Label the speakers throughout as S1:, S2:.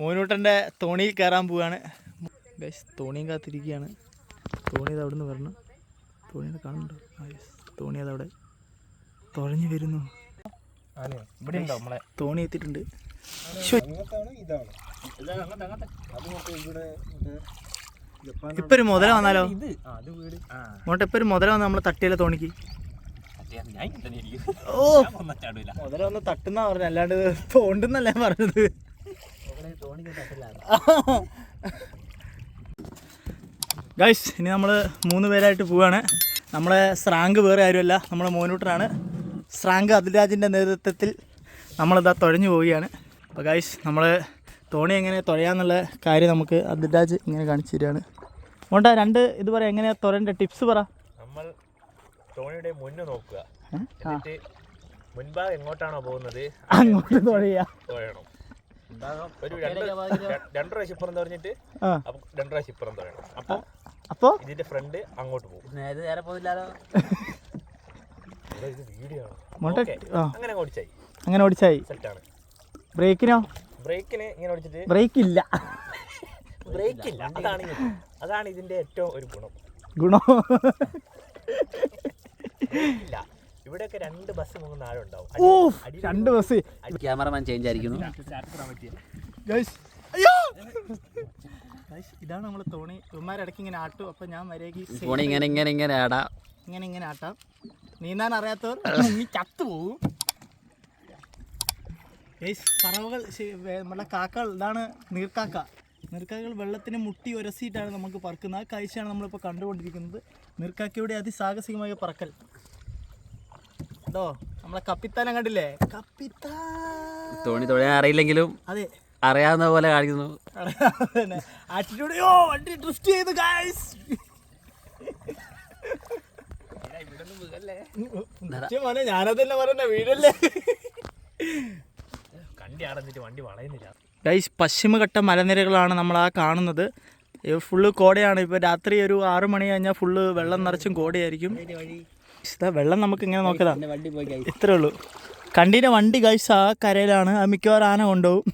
S1: മോനൂട്ടന്റെ തോണിയിൽ കയറാൻ പോവാണ്. ഗൈസ് തോണിയും കാത്തിരിക്കുകയാണ്. തോണി അത് അവിടെ നിന്ന് വരണം. തോണി കാണുന്നുണ്ടോ. തോണി അതവിടെ തുഴഞ്ഞു വരുന്നു.
S2: ഇവിടെ ഉണ്ടോ നമ്മളെ?
S1: തോണി എത്തിയിട്ടുണ്ട്. ഇപ്പൊ ഒരു മുതല വന്നാലോ?
S2: മോട്ടെ ആ അത് വീട്. ആ.
S1: അങ്ങോട്ട് ഇപ്പൊ ഒരു മുതല വന്ന നമ്മളെ തട്ടിയല്ലോ തോണിക്ക്? ഓ. തട്ടുന്ന പറഞ്ഞു. അല്ലാണ്ട് തോണ്ടെന്നല്ലേ പറഞ്ഞത്. ഗൈസ് ഇനി നമ്മൾ മൂന്ന് പേരായിട്ട് പോവാണ്. നമ്മളെ സ്രാങ്ക് വേറെ ആരുമല്ല. നമ്മളെ മോനൂട്ടനാണ് സ്രാങ്ക് അതിരാജിന്റെ നേതൃത്വത്തിൽ നമ്മളിതാ തുഴഞ്ഞു പോവുകയാണ്. അപ്പോൾ ഗൈസ് നമ്മൾ തോണി എങ്ങനെ തുഴയാന്നുള്ള കാര്യം നമുക്ക് അതിരാജ് ഇങ്ങനെ കാണിച്ചു തരികയാണ്. അതുകൊണ്ട് രണ്ട് ഇത് പറയാം എങ്ങനെയാണ് തുഴന്റെ ടിപ്സ് പറ.
S2: തോണിയുടെ മുന്ന് നോക്കുക? എന്നിട്ട് മുൻഭാഗം എങ്ങോട്ടാണോ പോകുന്നത്?
S1: അങ്ങോട്ട് തുഴയാ
S2: തുഴയണം ഒരു രണ്ട് ര- രണ്ട് പ്രാവശ്യം ഇപ്പുറം തുറഞ്ഞിട്ട് അപ്പൊ രണ്ട് പ്രാവശ്യം തുഴയണം അപ്പം
S1: അപ്പോൾ
S2: ഇതിന്റെ ഫ്രണ്ട് അങ്ങോട്ട് പോകും.
S3: നേരെ നേരെ
S2: ഇവിടെ ഇത് വീഡിയോ ആണ്. ഓക്കേ. അങ്ങനെ ഓടിച്ചായി.
S1: അങ്ങനെ ഓടിച്ചായി.
S2: സെറ്റാണ്
S1: ബ്രേക്കിനോ?
S2: ബ്രേക്കിന് ഇങ്ങനെ ഓടിച്ചിട്ട്
S1: ബ്രേക്ക് ഇല്ല
S2: ബ്രേക്ക് ഇല്ല അതാണ് അതാണ് ഇതിന്റെ ഏറ്റവും ഒരു ഗുണം.
S1: ഗുണോ.
S2: ഇല്ല. ഇവിടെയൊക്കെ രണ്ട് ബസ് മൂന്ന് അടി-
S1: രണ്ട് ബസ്
S3: ക്യാമറമാൻ ചേഞ്ച് ആയിരിക്കുന്നു.
S1: ഇതാണ് നമ്മൾ തോണി. ഇവന്മാരിടയ്ക്ക് ഇങ്ങനെ ആട്ടും. അപ്പൊ ഞാൻ മര്യാദയ്ക്ക്
S3: തോണി ഇങ്ങനെ ഇങ്ങനെ ഇങ്ങനെ ആടാ.
S1: ഇങ്ങനെ ഇങ്ങനെ ആട്ടാം. നീന്താൻ അറിയാത്തവർ നീ ചത്തുപോകും ഗൈസ് പറവകൾ നമ്മുടെ കാക്കകൾ ഇതാണ് നീർക്കാക്ക. നീർക്കാക്കകൾ വെള്ളത്തിന് മുട്ടി ഉരസിയിട്ടാണ് നമുക്ക് പറക്കുന്നത്. ആ കാഴ്ചയാണ് നമ്മളിപ്പോൾ കണ്ടുകൊണ്ടിരിക്കുന്നത്. നീർക്കാക്കയുടെ അതിസാഹസികമായ പറക്കൽ. കേട്ടോ നമ്മളെ കപ്പിത്താനെ കണ്ടില്ലേ? കപ്പിത്താൻ
S3: തോണി തൊഴയാൻ അറിയില്ലെങ്കിലും
S1: അതെ.
S3: അറിയാവുന്ന പോലെ കാണിക്കുന്നു.
S1: ആറ്റിറ്റ്യൂഡ് ഓ വണ്ടി ചെയ്തു വീടല്ലേ? ഗൈസ് പശ്ചിമഘട്ട മലനിരകളാണ് നമ്മൾ ആ കാണുന്നത്. ഫുള്ള് കോടയാണ്. ഇപ്പോൾ രാത്രി ഒരു ആറു മണി കഴിഞ്ഞാൽ ഫുള്ള് വെള്ളം നിറച്ചും കോടയായിരിക്കും. വെള്ളം നമുക്ക് ഇങ്ങനെ നോക്കതാ ഇത്രേ ഉള്ളൂ. കണ്ടീന്റെ വണ്ടി ഗൈസ് ആ കരയിലാണ്. ആ മിക്കവാറും ആന കൊണ്ടുപോകും.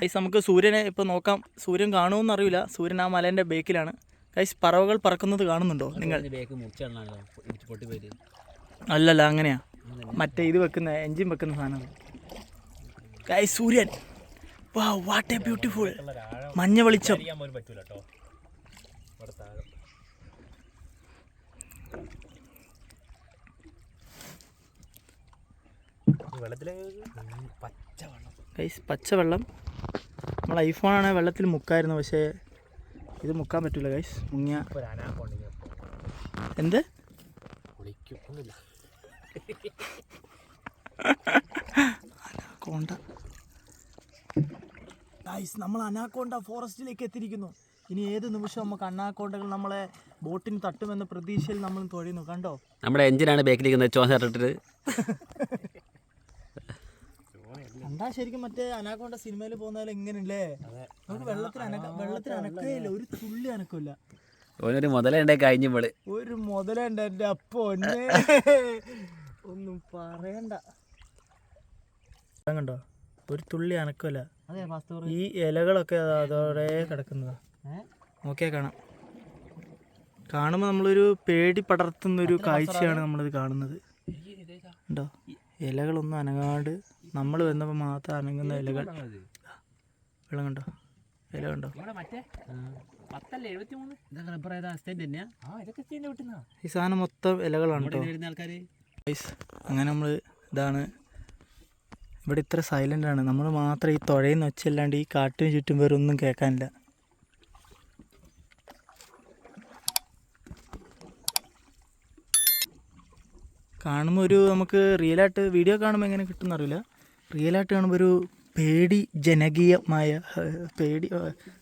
S1: ഗൈസ് നമുക്ക് സൂര്യനെ ഇപ്പോൾ നോക്കാം. സൂര്യൻ കാണുമെന്ന് അറിയില്ല. സൂര്യൻ ആ മലേന്റെ ബേക്കിലാണ് ഗൈസ് പറവകൾ പറക്കുന്നത് കാണുന്നുണ്ടോ നിങ്ങൾ? അല്ലല്ല അങ്ങനെയാ. മറ്റേ ഇത് വെക്കുന്ന എൻജിൻ വെക്കുന്ന സാധനം ഗൈസ് സൂര്യൻ. വാ വാട്ട് എ ബ്യൂട്ടിഫുൾ മഞ്ഞ വെളിച്ചം.
S2: പറ്റൂല
S1: പച്ചവെള്ളം. നമ്മൾ ഐഫോണാണ് വെള്ളത്തിൽ മുക്കായിരുന്നു പക്ഷേ ഇത് മുക്കാൻ പറ്റില്ല ഗൈസ് മുങ്ങിയ എന്ത്? കോണ്ട. ഗൈസ് നമ്മൾ അനാക്കോണ്ട ഫോറസ്റ്റിലേക്ക് എത്തിയിരിക്കുന്നു. ഇനി ഏത് നിമിഷം നമുക്ക് അനാക്കോണ്ടകൾ നമ്മളെ ബോട്ടിന് തട്ടുമെന്ന പ്രതീക്ഷയിൽ നമ്മൾ തൊഴിയുന്നു. കണ്ടോ?
S3: നമ്മുടെ എഞ്ചിനാണ് ബേക്കിലിരിക്കുന്നത്. ചോന ഇട്ടിട്ട്.
S1: എന്താ ശരിക്കും മറ്റേ അനാക്കോണ്ട സിനിമയിൽ പോകുന്നതിൽ എങ്ങനെയല്ലേ നമുക്ക് വെള്ളത്തിൽ അനക്ക വെള്ളത്തിൽ അനക്കയില്ല ഒരു തുള്ളി അനക്കില്ല.
S3: ഓനൊരു മുതലുണ്ടേ കഴിഞ്ഞപ്പോൾ
S1: ഒരു മുതലുണ്ട് എന്റെ അപ്പൊ ഒന്നും പറയണ്ട. കണ്ടോ? ഒരു തുള്ളി അനക്കല്ല. ഈ ഇലകളൊക്കെ അതാ അതോടെ കിടക്കുന്നതാ. നോക്കിയാൽ കാണാം. കാണുമ്പോൾ നമ്മളൊരു പേടി പടർത്തുന്ന ഒരു കാഴ്ചയാണ് നമ്മളിത് കാണുന്നത്. ഉണ്ടോ? ഇലകളൊന്നും അനങ്ങാണ്ട് നമ്മൾ വന്നപ്പോൾ മാത്രം അനങ്ങുന്ന ഇലകൾ. വെള്ളം കണ്ടോ? ഇല കണ്ടോ? ഈ സാധനം മൊത്തം ഇലകളാണ് കേട്ടോ അങ്ങനെ നമ്മൾ ഇതാണ് ഇവിടെ ഇത്ര സൈലന്റ് ആണ്. നമ്മൾ മാത്രം ഈ തുഴയുന്ന വെച്ചല്ലാണ്ട് ഈ കാട്ടിന് ചുറ്റും വേറെ ഒന്നും കേൾക്കാനില്ല. കാണുമ്പോൾ ഒരു നമുക്ക് റിയലായിട്ട് വീഡിയോ കാണുമ്പോൾ എങ്ങനെ കിട്ടുമെന്ന് അറിയില്ല. റിയലായിട്ട് കാണുമ്പോൾ ഒരു പേടി ജനകീയമായ പേടി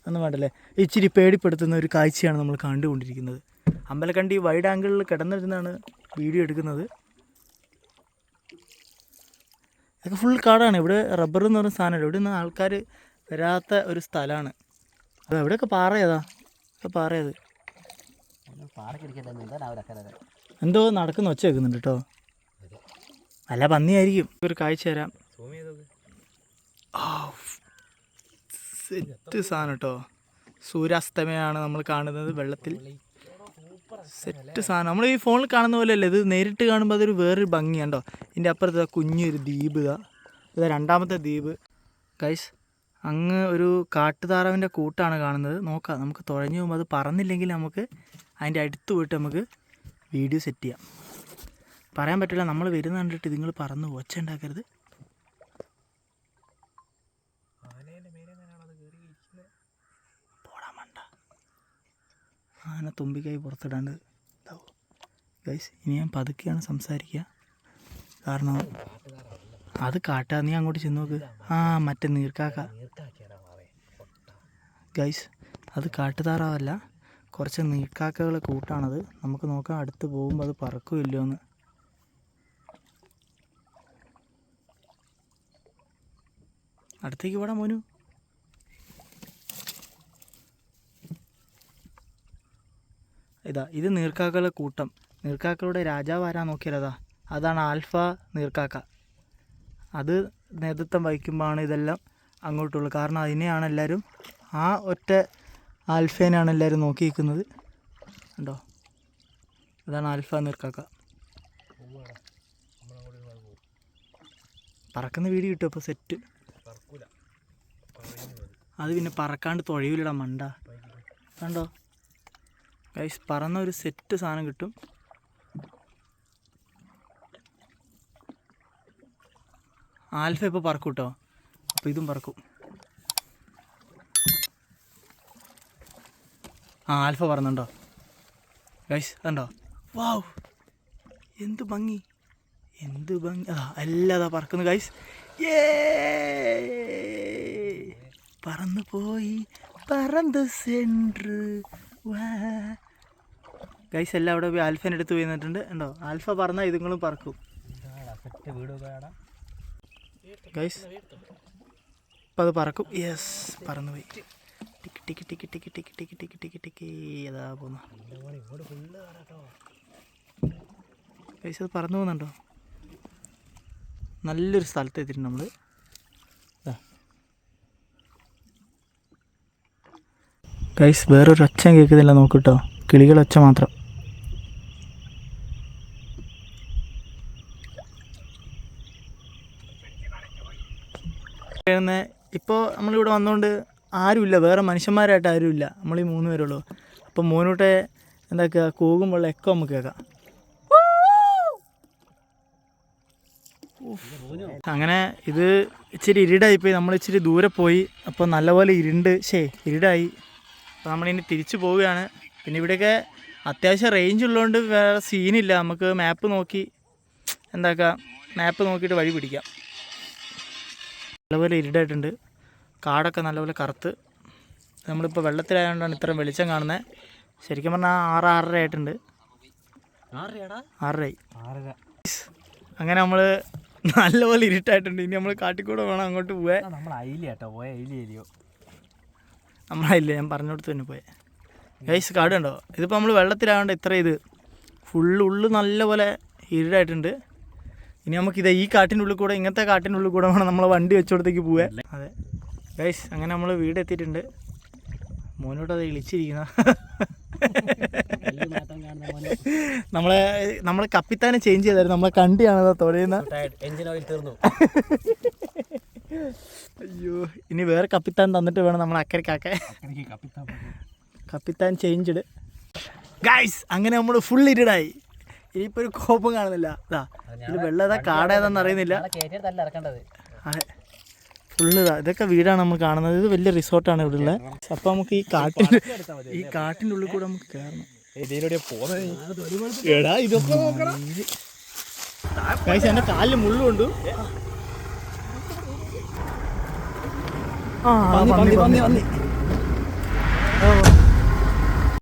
S1: ഒന്നും വേണ്ടല്ലേ? ഇച്ചിരി പേടിപ്പെടുത്തുന്ന ഒരു കാഴ്ചയാണ് നമ്മൾ കണ്ടുകൊണ്ടിരിക്കുന്നത്. അമ്പലക്കണ്ടി വൈഡ് ആംഗിളിൽ കിടന്നിരുന്നാണ് വീഡിയോ എടുക്കുന്നത്. ഇതൊക്കെ ഫുൾ കാടാണ്. ഇവിടെ റബ്ബർ എന്ന് പറയുന്ന സാധനമല്ല. ഇവിടെ നിന്ന് ആൾക്കാർ വരാത്ത ഒരു സ്ഥലമാണ്. അപ്പോൾ എവിടെയൊക്കെ പാറ ഏതാ ഒക്കെ പാറ ഏത്
S3: പാറക്കിരിക്കട്ടെ എന്താ
S1: നടക്കുന്ന. ഒച്ച വെക്കുന്നുണ്ട് കേട്ടോ അല്ല പന്നിയായിരിക്കും. ഒരു കാഴ്ച തരാം. സെറ്റ് സാധനം കേട്ടോ സൂര്യാസ്തമയാണ് നമ്മൾ കാണുന്നത് വെള്ളത്തിൽ. സെറ്റ് സാധനം. നമ്മൾ ഈ ഫോണിൽ കാണുന്ന പോലെ അല്ലേ ഇത്? നേരിട്ട് കാണുമ്പോൾ അതൊരു വേറൊരു ഭംഗിയാണ്ടോ ഇതിന്റെ അപ്പുറത്ത് കുഞ്ഞൊരു ദ്വീപ് ഇതാ ഇതാ രണ്ടാമത്തെ ദ്വീപ്. ഗൈസ് അങ്ങ് ഒരു കാട്ടുതാറാവിന്റെ കൂട്ടാണ് കാണുന്നത്. നോക്കാം നമുക്ക് തുഴഞ്ഞു പോകുമ്പോൾ അത് പറന്നില്ലെങ്കിൽ നമുക്ക് അതിന്റെ അടുത്ത് പോയിട്ട് നമുക്ക് വീഡിയോ സെറ്റ് ചെയ്യാം. പറയാൻ പറ്റില്ല നമ്മൾ വരുന്ന കണ്ടിട്ട് നിങ്ങൾ പറന്ന് ഒച്ച ഉണ്ടാക്കരുത് പോടാ മണ്ട ആന തുമ്പിക്കൈ പുറത്തിടാണ്ട് ഇതാവും ഗൈസ് ഇനി ഞാൻ പതുക്കെയാണ് സംസാരിക്കുക. കാരണം അത് കാട്ടാ. നീ അങ്ങോട്ട് ചെന്ന് നോക്ക്. ആ മറ്റേ നീർക്കാക്ക. ഗൈസ് അത് കാട്ടുതാറാവല്ല. കുറച്ച് നീർക്കാക്കകളെ കൂട്ടാണത്. നമുക്ക് നോക്കാം അടുത്ത് പോകുമ്പോൾ അത് പറക്കുമില്ലോ എന്ന്. അടുത്തേക്ക് പോടാ മോനു. ഇതാ ഇത് നീർക്കാക്കളുടെ കൂട്ടം. നീർക്കാക്കളുടെ രാജാവ് ആരാ നോക്കിയാലതാ അതാണ് ആൽഫ നീർക്കാക്ക. അത് നേതൃത്വം വഹിക്കുമ്പോഴാണ് ഇതെല്ലാം അങ്ങോട്ടുള്ളത്. കാരണം അതിനെയാണ് എല്ലാവരും ആ ഒറ്റ ആൽഫേനെയാണ് എല്ലാവരും നോക്കി നിൽക്കുന്നത് ഉണ്ടോ അതാണ് ആൽഫ നീർക്കാക്ക. പറക്കുന്ന വീട് കിട്ടും അപ്പോൾ സെറ്റ് അത് പിന്നെ പറക്കാണ്ട് തുഴയൂലിടാ മണ്ട. കണ്ടോ? ഗൈസ് പറന്ന ഒരു സെറ്റ് സാധനം കിട്ടും. ആൽഫ ഇപ്പോൾ പറക്കും കേട്ടോ അപ്പോൾ ഇതും പറക്കും. ആ ആൽഫ പറന്നുണ്ടോ? ഗൈസ് കണ്ടോ? വാവ് എന്ത് ഭംഗി. എന്ത് ഭംഗി. അതാ അല്ലാതാ പറക്കുന്നു ഗൈസ് ഏ പറന്നു പോയി. പറന്ന് സെൻട്ര് ഗൈസ് എല്ലാം അവിടെ പോയി ആൽഫേന്റെ അടുത്ത് പോയി നിന്നിട്ടുണ്ട്. ഉണ്ടോ ആൽഫ പറഞ്ഞാൽ ഇതുങ്ങളും പറക്കും. ഗൈസ് അപ്പം അത് പറക്കും. യെസ് പറന്നു പോയി. Tick tick tick tick tick tick tick tick tick. അതാ പോന്നു. ഗൈസ് അത് പറന്നു പോകുന്നുണ്ടോ? നല്ലൊരു സ്ഥലത്ത് എത്തിയിട്ടുണ്ട് നമ്മൾ ഗൈസ് വേറൊരു ഒച്ച കേൾക്കുന്നില്ല നോക്കിട്ടോ കിളികളൊച്ച മാത്രം. ഇപ്പോൾ നമ്മളിവിടെ വന്നുകൊണ്ട് ആരുമില്ല. വേറെ മനുഷ്യന്മാരായിട്ട് ആരുമില്ല. നമ്മൾ ഈ മൂന്ന് പേരുള്ളൂ. അപ്പം മോനൂട്ടെ എന്താക്കുക കൂകുമ്പോൾ എക്കോ നമുക്ക് കേൾക്കാം. അങ്ങനെ ഇത് ഇച്ചിരി ഇരുടായി പോയി നമ്മൾ ഇച്ചിരി ദൂരെ പോയി. അപ്പോൾ നല്ലപോലെ ഇരുണ്ട്. ശേ ഇരുടായി. അപ്പോൾ നമ്മളിനി തിരിച്ചു പോവുകയാണ്. പിന്നെ ഇവിടെയൊക്കെ അത്യാവശ്യം റേഞ്ച് ഉള്ളതുകൊണ്ട് വേറെ സീനില്ല നമുക്ക് മാപ്പ് നോക്കി എന്താക്കാം മാപ്പ് നോക്കിയിട്ട് വഴി പിടിക്കാം. നല്ലപോലെ ഇരുടായിട്ടുണ്ട്. കാടൊക്കെ നല്ലപോലെ കറുത്ത്. നമ്മളിപ്പോൾ വെള്ളത്തിലായതുകൊണ്ടാണ് ഇത്രയും വെളിച്ചം കാണുന്നത് ശരിക്കും പറഞ്ഞാൽ ആറ് ആറര ആയിട്ടുണ്ട്. ആറരയായി.
S2: ആറര.
S1: അങ്ങനെ നമ്മൾ നല്ലപോലെ ഇരുട്ടായിട്ടുണ്ട്. ഇനി നമ്മൾ കാട്ടിക്കൂടെ വേണം അങ്ങോട്ട് പോവാൻ.
S2: നമ്മൾ അയില കേട്ടോ പോയ അയില
S1: നമ്മളായില്ലേ ഞാൻ പറഞ്ഞോടത്ത് തന്നെ പോയെ. ഗൈസ് കാട് കണ്ടോ ഇതിപ്പോൾ നമ്മൾ വെള്ളത്തിലായതുകൊണ്ട് ഇത്ര ഇത് ഫുള്ള് ഉള്ളു നല്ലപോലെ ഇരുടായിട്ടുണ്ട്. ഇനി നമുക്കിത് ഈ കാട്ടിന്റെ ഉള്ളിൽ കൂടെ ഇങ്ങനത്തെ കാട്ടിന്റെ ഉള്ളിൽ കൂടെ വേണം നമ്മളെ വണ്ടി വെച്ചോടത്തേക്ക് പോവാൻ. അതെ. ഗൈസ് അങ്ങനെ നമ്മൾ വീട് എത്തിയിട്ടുണ്ട് മോനോട്ട് അത് ഇളിച്ചിരിക്കുന്ന. നമ്മളെ നമ്മളെ കപ്പിത്താനെ ചേഞ്ച് ചെയ്തായിരുന്നു. നമ്മളെ കണ്ടിയാണ് അത് തുഴയുന്ന
S2: എഞ്ചിൻ ഓയിൽ തീർന്നു.
S1: അയ്യോ ഇനി വേറെ കപ്പിത്താൻ തന്നിട്ട് വേണം നമ്മൾ
S2: അക്കരക്കാക്കെ. കപ്പിത്താൻ
S1: കപ്പിത്താൻ ചേഞ്ച്ഡ് ഗൈസ് അങ്ങനെ നമ്മൾ ഫുൾ ഇരുടായി ഇനിയിപ്പോൾ ഒരു കോപ്പം കാണുന്നില്ല. ഇതാ ഇത് വെള്ളം ഏതാ കാടേതാന്ന് അറിയുന്നില്ല. അതെ. ഫുള്ള് ഇതൊക്കെ വീടാണ് നമ്മൾ കാണുന്നത്. ഇത് വലിയ റിസോർട്ടാണ് ഇവിടെ ഉള്ളത്. അപ്പോൾ നമുക്ക് ഈ കാട്ടിന്റെ ഈ കാട്ടിന്റെ ഉള്ളിൽ കൂടെ നമുക്ക് കയറണം എടാ ഇതൊക്കെ നോക്കണം എന്റെ കാലിൽ മുള്ളുണ്ട് ആ പന്നി പന്നി
S2: പന്നി
S1: ആ